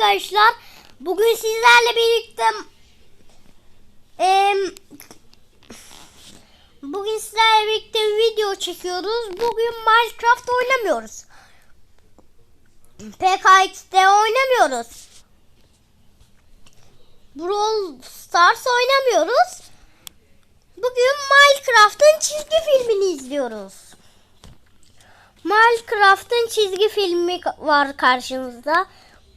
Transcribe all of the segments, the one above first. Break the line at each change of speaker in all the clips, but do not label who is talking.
arkadaşlar. Bugün sizlerle birlikte em, bugün sizlerle birlikte video çekiyoruz. Bugün Minecraft oynamıyoruz. PKX'de oynamıyoruz. Brawl Stars oynamıyoruz. Bugün Minecraft'ın çizgi filmini izliyoruz. Minecraft'ın çizgi filmi var karşınızda.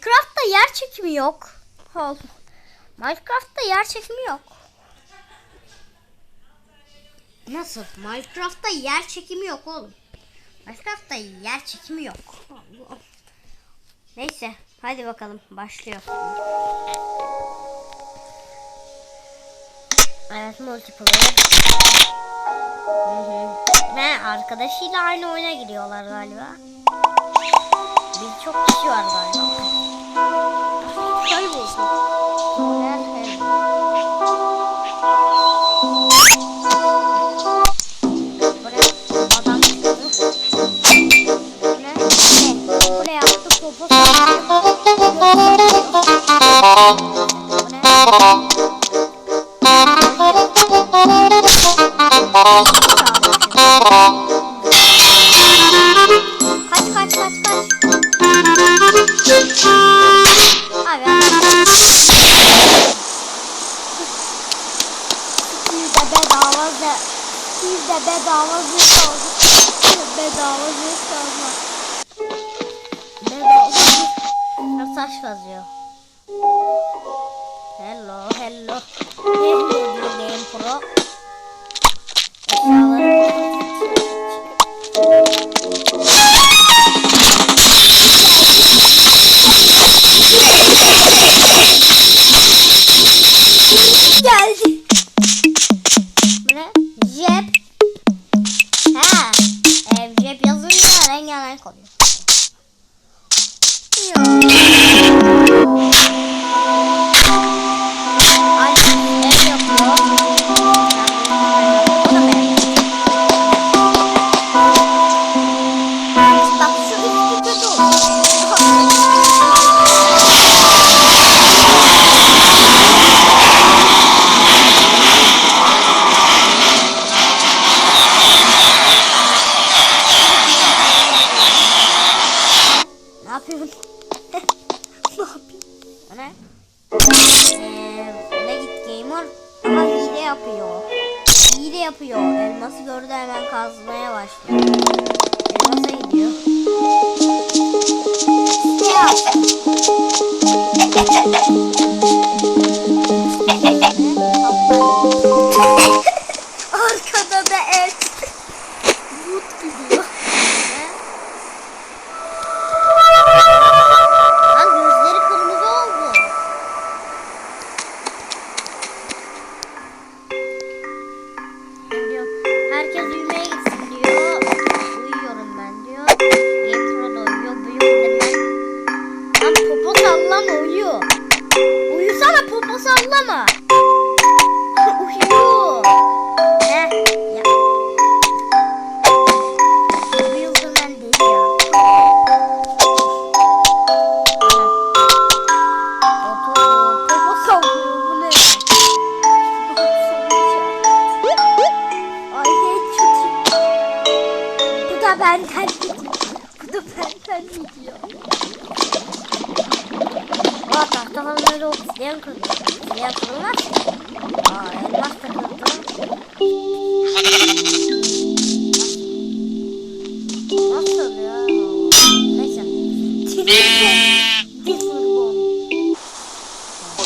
Minecraft'ta yer çekimi yok. Oğlum. Minecraft'ta yer çekimi yok. Nasıl? Minecraft'ta yer çekimi yok oğlum. Minecraft'ta yer çekimi yok. Neyse hadi bakalım başlıyor. Evet multiplayer. Ve arkadaşıyla aynı oyuna giriyorlar galiba. Birçok kişi var galiba. Kaç kaç kaç kaç. Abi. Siz de bedava da. Siz de bedava zırh aldık. Bedava zırh alma. Bedava zırh. Saç yazıyor. Hello hello. Hello yapıyor? Bak şu üstü kötü oldu. Gamer ama hile yapıyor. Hile yapıyor. Elması gördü hemen kazmaya başlıyor. Elmasa gidiyor. Ne gidiyor. Aa tahta falan öyle obsidiyen kırıyor. Obsidiyen kırılmaz. Aa elmas da kırdı. Nasıl ya? Neyse.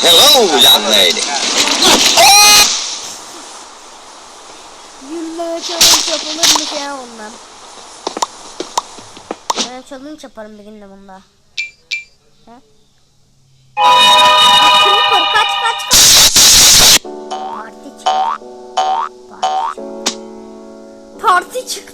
Hello, young lady.
Yürüme challenge yapılırmış ya ondan. Ben challenge yaparım bir günde bunda. He? Creeper kaç kaç kaç. Parti çıktı. Parti çıktı.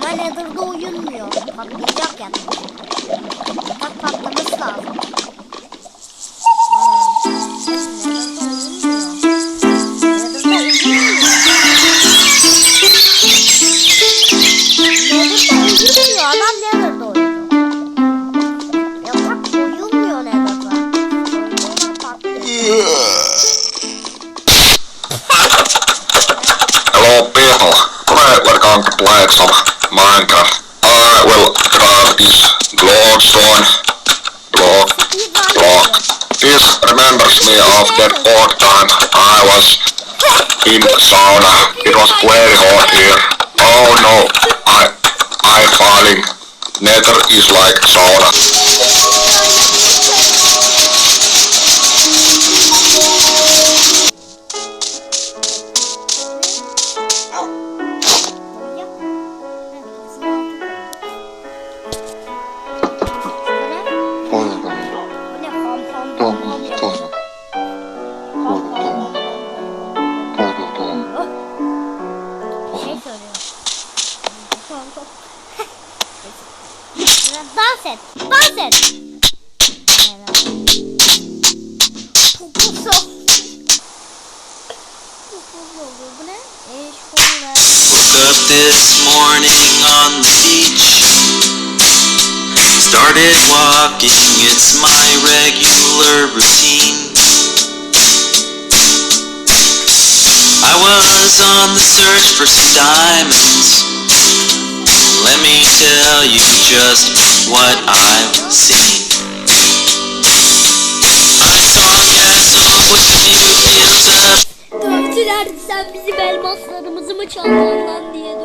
Ama Nether'da uyumuyor. Patlayacak yatak. Yatak patlaması lazım. Aa, Nether'da uyumuyor. Nether'da uyumuyor. Nether'da uyumuyor. Adam Nether'da uyuyor. Yatak uyumuyor Nether'da. Uyuduğuna patlıyor.
Hello people, today we're going to play some Will grab this glowstone block. block. This remembers me of that old time I was in sauna. It was very hot here. Oh no, I I'm falling. Nether is like sauna.
This morning on the beach. Started walking, it's my regular routine. I was on the search for some diamonds. Let me tell you just what I've seen. I saw a castle with new built up.
Dövdüler sen bizim elmaslarımızı mı çaldın lan diye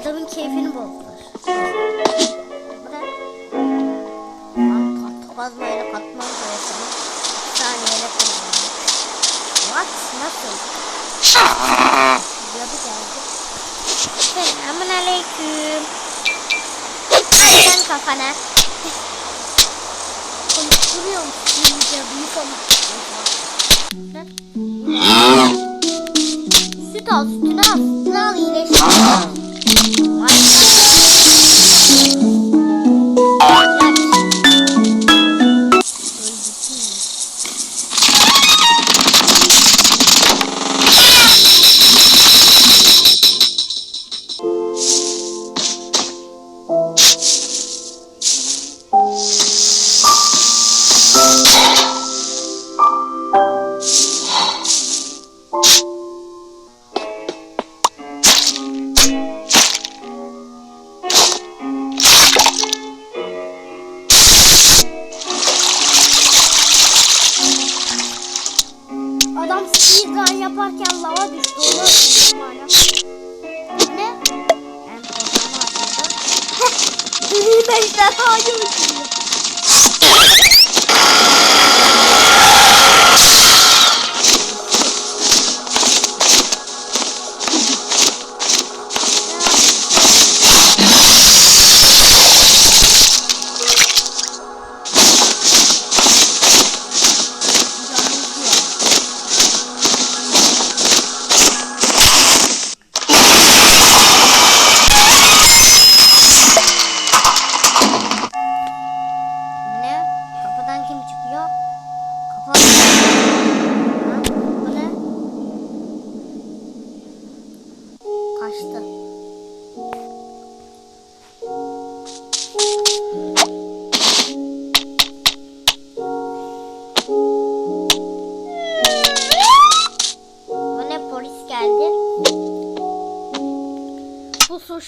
Adamın keyfini bozdular. Bu kat kazmayla katman koyasını saniyeyle kırılıyor. What? Nasıl? Yapı geldi. Selamun aleyküm. Sen kafana. Konuşturuyor musun? İyice büyük olmuş. Süt al, sütünü al, sütünü al iyileştir. Speedrun yaparken lava düştü. Onu öldürdüm hala. Ne? Ben portalımı açıldı. Beş defa öldürdüm.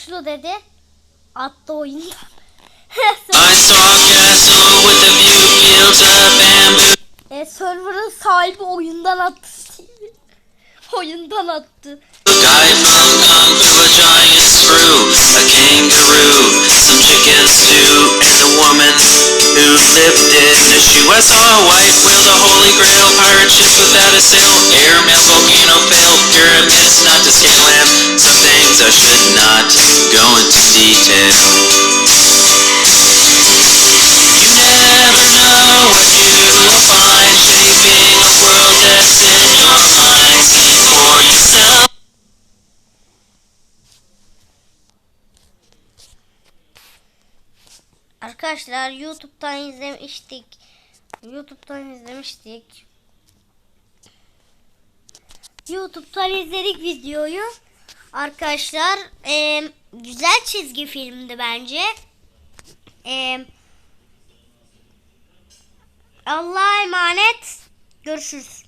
Suçlu dedi. Attı oyundan. E, server'ın sahibi oyundan attı. oyundan attı.
A guy from Kung Fu, a giant screw, a kangaroo, some chicken stew, and a woman who lived in a shoe. I saw a white whale, the holy grail, pirate ship without a sail, detail. You never know what you find shaping a world that's in your mind. See for yourself.
Arkadaşlar YouTube'dan izlemiştik. YouTube'dan izlemiştik. YouTube'dan izledik videoyu. Arkadaşlar eee, güzel çizgi filmdi bence. Eee Allah'a emanet. Görüşürüz.